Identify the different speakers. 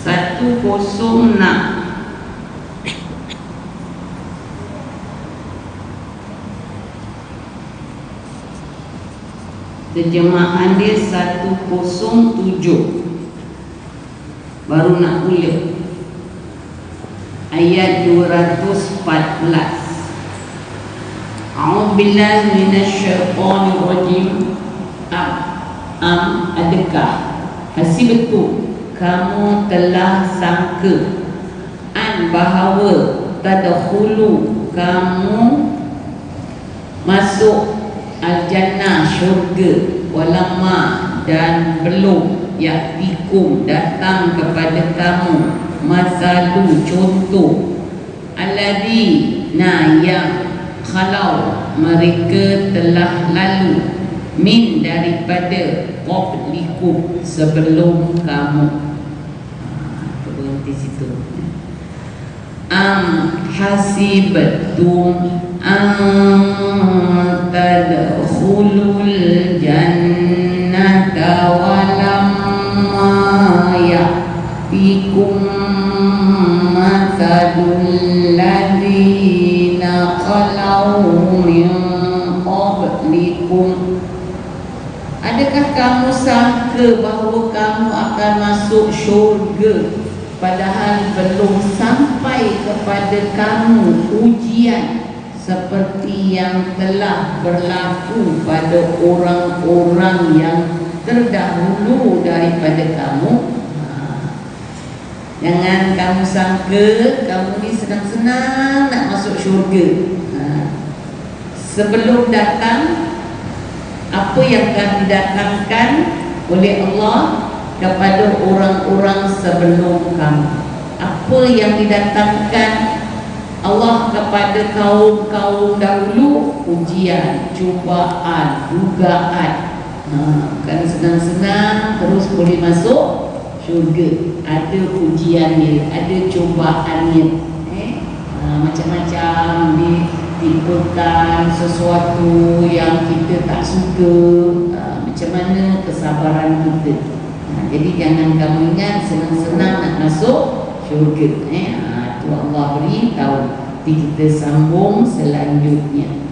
Speaker 1: 106 Terjemahan dia 107 Baru nak kuliah Ayat 214 A'udzubillah minasyaitonirrajim. Am, am adakah? Hasibtu kamu telah sangka. An bahawa tadkhulu kamu masuk al-jannah syurga walama dan belum yaktikum datang kepada kamu. Masalu contoh alladhi na yang kalau mereka telah lalu min daripada qablikum sebelum kamu berhenti situ. Am hasibatum an tadkhulul jannata walamma ya'tikum mathalul ladhina khalau min qablikum. Adakah kamu sangka bahawa kamu akan masuk syurga Padahal belum sampai kepada kamu ujian seperti yang telah berlaku pada orang-orang yang terdahulu daripada kamu ha. Jangan kamu sangka kamu ni senang-senang nak masuk syurga ha. Sebelum datang apa yang akan didatangkan oleh Allah kepada orang-orang sebelum kamu Apa yang didatangkan Allah kepada kaum-kaum dahulu ujian, cubaan, dugaan. Ha, kan senang-senang terus boleh masuk syurga. Ada ujiannya, ada cubaannya. Eh? Ha, macam-macam ditimpakan sesuatu yang kita tak suka. Ha, macam mana kesabaran kita. Jadi jangan kamu ingat senang-senang nak masuk syurga. Eh? Ha, Allah beritahu Nanti kita sambung selanjutnya